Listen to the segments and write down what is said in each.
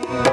you.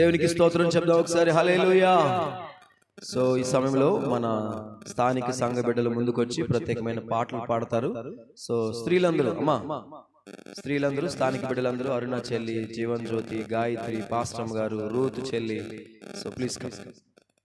దేవునికి స్తోత్రం చెప్దాం ఒకసారి. హలేలుయా సో ఈ సమయంలో మన స్థానిక సంఘ బిడ్డలు ముందుకొచ్చి ప్రత్యేకమైన పాటలు పాడతారు. సో స్త్రీలందరూ అమ్మా. స్త్రీలందరూ స్థానిక బిడ్డలందరూ అరుణ చెల్లి జీవన్ జ్యోతి గాయత్రి పాస్టమ్ గారు రూత్ చెల్లి. So please